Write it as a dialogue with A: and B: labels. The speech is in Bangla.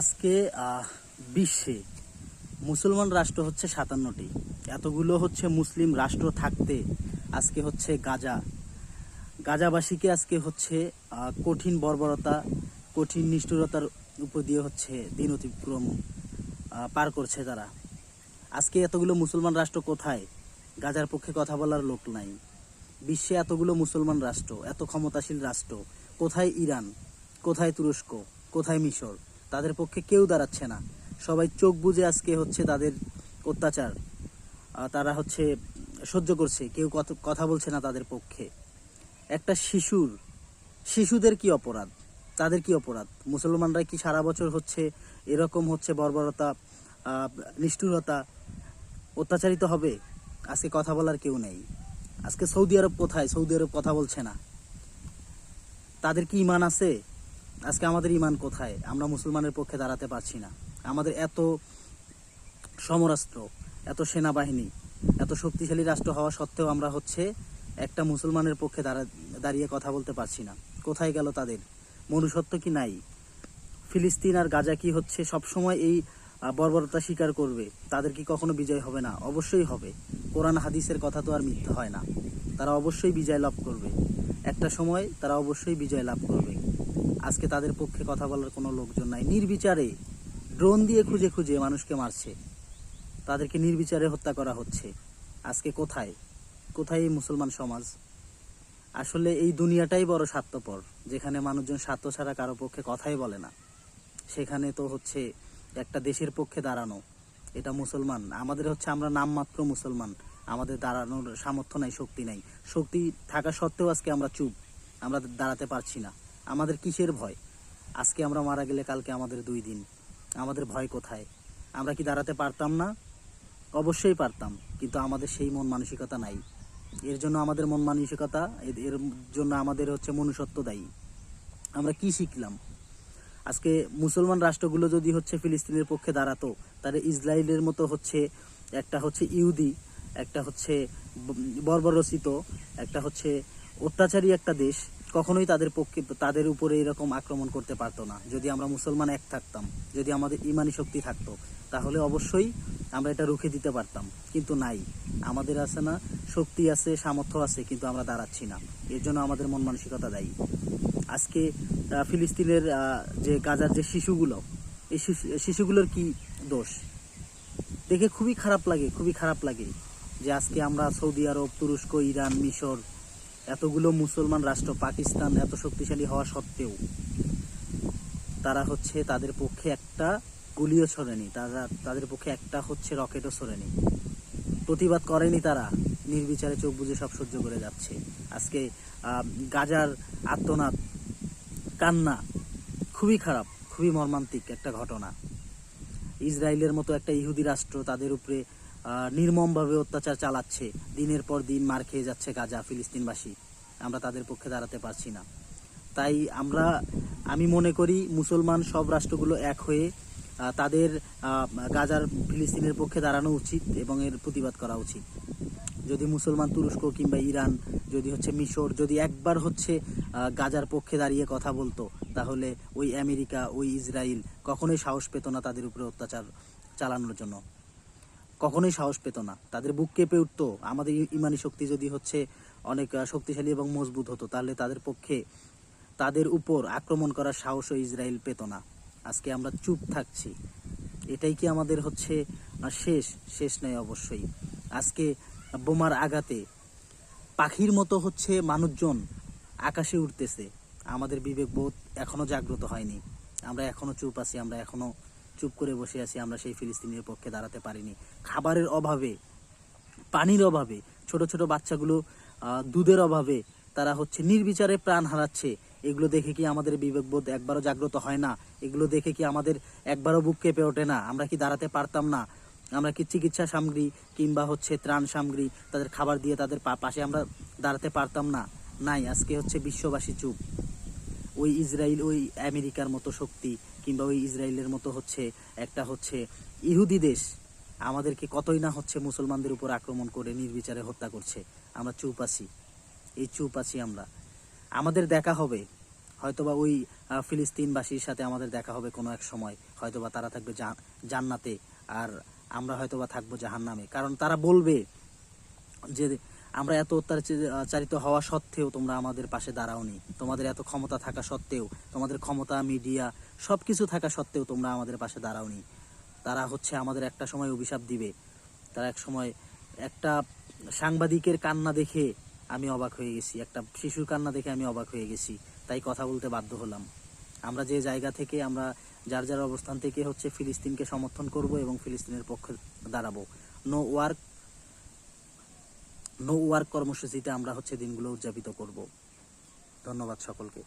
A: আজকে বিশ্বে মুসলমান রাষ্ট্র হচ্ছে সাতান্নটি। এতগুলো হচ্ছে মুসলিম রাষ্ট্র থাকতে আজকে হচ্ছে গাজা। গাজাবাসীকে আজকে হচ্ছে কঠিন বর্বরতা, কঠিন নিষ্ঠুরতার উপর দিয়ে হচ্ছে দিন অতিক্রম পার করছে তারা। আজকে এতগুলো মুসলমান রাষ্ট্র কোথায়? গাজার পক্ষে কথা বলার লোক নাই। বিশ্বে এতগুলো মুসলমান রাষ্ট্র, এত ক্ষমতাশীল রাষ্ট্র, কোথায় ইরান, কোথায় তুরস্ক, কোথায় মিশর? তাদের পক্ষে কেউ দাঁড়াচ্ছে না। সবাই চোখ বুঝে আজকে হচ্ছে তাদের অত্যাচার তারা হচ্ছে সহ্য করছে, কেউ কথা বলছে না তাদের পক্ষে। একটা শিশুর, শিশুদের কি অপরাধ? তাদের কি অপরাধ? মুসলমানরা কি সারা বছর হচ্ছে এরকম হচ্ছে বর্বরতা নিষ্ঠুরতা অত্যাচারিত হবে? আজকে কথা বলার কেউ নেই। আজকে সৌদি আরব কোথায়? সৌদি আরব কথা বলছে না। তাদের কি ইমান আছে? আজকে আমাদের ইমান কোথায়? আমরা মুসলমানের পক্ষে দাঁড়াতে পারছি না। আমাদের এত সমরাস্ত্র, এত সেনাবাহিনী, এত শক্তিশালী রাষ্ট্র হওয়া সত্ত্বেও আমরা হচ্ছে একটা মুসলমানের পক্ষে দাঁড়া- দাঁড়িয়ে কথা বলতে পারছি না। কোথায় গেল তাদের? মনুষ্যত্ব কি নাই? ফিলিস্তিন আর গাজা কি হচ্ছে সবসময় এই বর্বরতা স্বীকার করবে? তাদের কি কখনো বিজয় হবে না? অবশ্যই হবে। কোরআন হাদিসের কথা তো আর মিথ্যা হয় না। তারা অবশ্যই বিজয় লাভ করবে। একটা সময় তারা অবশ্যই বিজয় লাভ করবে। আজকে তাদের পক্ষে কথা বলার কোনো লোকজন নাই। নির্বিচারে ড্রোন দিয়ে খুঁজে খুঁজে মানুষকে মারছে। তাদেরকে নির্বিচারে হত্যা করা হচ্ছে। আজকে কোথায়? কোথায় এই মুসলমান সমাজ? আসলে এই দুনিয়াটাই বড় স্বার্থপর, যেখানে মানুষজন স্বার্থ ছাড়া কারও পক্ষে কথাই বলে না। সেখানে তো হচ্ছে একটা দেশের পক্ষে দাঁড়ানো, এটা মুসলমান। আমাদের হচ্ছে আমরা নামমাত্র মুসলমান। আমাদের দাঁড়ানোর সামর্থ্য নাই, শক্তি নাই। শক্তি থাকা সত্ত্বেও আজকে আমরা চুপ, আমরা দাঁড়াতে পারছি না। আমাদের কিসের ভয়? আজকে আমরা মারা গেলে কালকে আমাদের দুই দিন। আমাদের ভয় কোথায়? আমরা কি দাঁড়াতে পারতাম না? অবশ্যই পারতাম, কিন্তু আমাদের সেই মন মানসিকতা নাই। এর জন্য আমাদের মন মানসিকতা, এর- জন্য আমাদের হচ্ছে মনুষ্যত্ব দায়ী। আমরা কি শিখলাম? আজকে মুসলমান রাষ্ট্রগুলো যদি হচ্ছে ফিলিস্তিনের পক্ষে দাঁড়াতো, তাহলে ইসরায়েলের মতো হচ্ছে একটা হচ্ছে ইহুদি, একটা হচ্ছে বর্বরচিত, একটা হচ্ছে অত্যাচারী একটা দেশ কখনোই তাদের পক্ষে, তাদের উপরে এরকম আক্রমণ করতে পারতো না। যদি আমরা মুসলমান এক থাকতাম, যদি আমাদের ইমানি শক্তি থাকতো, তাহলে অবশ্যই আমরা এটা রুখে দিতে পারতাম। কিন্তু নাই। আমাদের আছে না, শক্তি আছে, সামর্থ্য আছে, কিন্তু আমরা দাঁড়াচ্ছি না। এর জন্য আমাদের মন মানসিকতা দায়ী। আজকে ফিলিস্তিনের যে গাজার যে শিশুগুলো, এই শিশু- শিশুগুলোর কি দোষ? দেখে খুবই খারাপ লাগে, খুবই খারাপ লাগে যে আজকে আমরা সৌদি আরব, তুরস্ক, ইরান, মিশর এতগুলো মুসলমান রাষ্ট্র পাকিস্তান এত শক্তিশালী হওয়া সত্ত্বেও তারা হচ্ছে তাদের পক্ষে একটা গুলিও ছড়েনি, তারা তাদের পক্ষে একটা হচ্ছে রকেটও ছড়েনি। প্রতিবাদ করেনি তারা, নির্বিচারে চোখ বুজে সব সহ্য করে যাচ্ছে। আজকে গাজার আত্মনাদ কান্না খুবই খারাপ, খুবই মর্মান্তিক একটা ঘটনা। ইসরায়েলের মতো একটা ইহুদি রাষ্ট্র তাদের উপরে নির্মমভাবে অত্যাচার চালাচ্ছে। দিনের পর দিন মার খেয়ে যাচ্ছে গাজা, ফিলিস্তিনবাসী। আমরা তাদের পক্ষে দাঁড়াতে পারছি না। তাই আমরা, আমি মনে করি মুসলমান সব রাষ্ট্রগুলো এক হয়ে তাদের গাজার, ফিলিস্তিনের পক্ষে দাঁড়ানো উচিত এবং এর প্রতিবাদ করা উচিত। যদি মুসলমান তুরস্ক কিংবা ইরান, যদি হচ্ছে মিশর, যদি একবার হচ্ছে গাজার পক্ষে দাঁড়িয়ে কথা বলতো, তাহলে ওই আমেরিকা, ওই ইসরায়েল কখনোই সাহস পেত না তাদের উপরে অত্যাচার চালানোর জন্য। কখনোই সাহস পেত না। তাদের বুক কেঁপে উঠতো। আমাদের ইমানি শক্তি যদি হচ্ছে অনেক শক্তিশালী এবং মজবুত হতো, তাহলে তাদের পক্ষে তাদের উপর আক্রমণ করার সাহসও ইসরায়েল পেত না। আজকে আমরা চুপ থাকছি। এটাই কি আমাদের হচ্ছে শেষ? শেষ নয় অবশ্যই। আজকে বোমার আঘাতে পাখির মতো হচ্ছে মানুষজন আকাশে উঠতেছে আমাদের বিবেকবোধ এখনও জাগ্রত হয়নি। আমরা এখনও চুপ আছি, আমরা এখনও চুপ করে বসে আছি, আমরা সেই ফিলিস্তিনের পক্ষে দাঁড়াতে পারিনি। খাবারের অভাবে, পানির অভাবে, ছোট ছোট বাচ্চাগুলো দুধের অভাবে তারা হচ্ছে নির্বিচারে প্রাণ হারাচ্ছে। এগুলো দেখে কি আমাদের বিবেকবোধ একবারও জাগ্রত হয় না? এগুলো দেখে কি আমাদের একবারও বুক কেঁপে ওঠে না? আমরা কি দাঁড়াতে পারতাম না? আমরা কি চিকিৎসা সামগ্রী কিংবা হচ্ছে ত্রাণ সামগ্রী, তাদের খাবার দিয়ে তাদের পাশে আমরা দাঁড়াতে পারতাম না? নাই, আজকে হচ্ছে বিশ্ববাসী চুপ। ওই ইসরায়েল, ওই আমেরিকার মতো শক্তি কিংবা ওই ইসরায়েলের মতো হচ্ছে একটা হচ্ছে ইহুদি দেশ, আমাদেরকে কতই না হচ্ছে মুসলমানদের উপর আক্রমণ করে নির্বিচারে হত্যা করছে। আমরা চুপ আছি। এই চুপ আছি আমরা। আমাদের দেখা হবে। হয়তোবা ওই ফিলিস্তিনবাসীর সাথে আমাদের দেখা হবে কোনো এক সময়। হয়তোবা তারা থাকবে জান্নাতে। আর আমরা হয়তোবা থাকব জাহান্নামে। কারণ তারা বলবে যে আমরা এত অত্যাচারিত হওয়া সত্ত্বেও তোমরা আমাদের পাশে দাঁড়াওনি। তোমাদের এত ক্ষমতা থাকা সত্ত্বেও, তোমাদের ক্ষমতা, মিডিয়া সব কিছু থাকা সত্ত্বেও তোমরা আমাদের পাশে দাঁড়াওনি। তারা হচ্ছে আমাদের একটা সময় অভিশাপ দিবে। তারা এক সময় একটা সাংবাদিকের কান্না দেখে আমি অবাক হয়ে গেছি। একটা শিশুর কান্না দেখে আমি অবাক হয়ে গেছি। তাই কথা বলতে বাধ্য হলাম। আমরা যে জায়গা থেকে, আমরা যার যার অবস্থান থেকে হচ্ছে ফিলিস্তিনকে সমর্থন করব এবং ফিলিস্তিনের পক্ষে দাঁড়াবো। নো ওয়ার্ক নো ওয়ার্ক কর্মসূচিতে আমরা হচ্ছে দিনগুলো উদযাপিত করব। ধন্যবাদ সকলকে।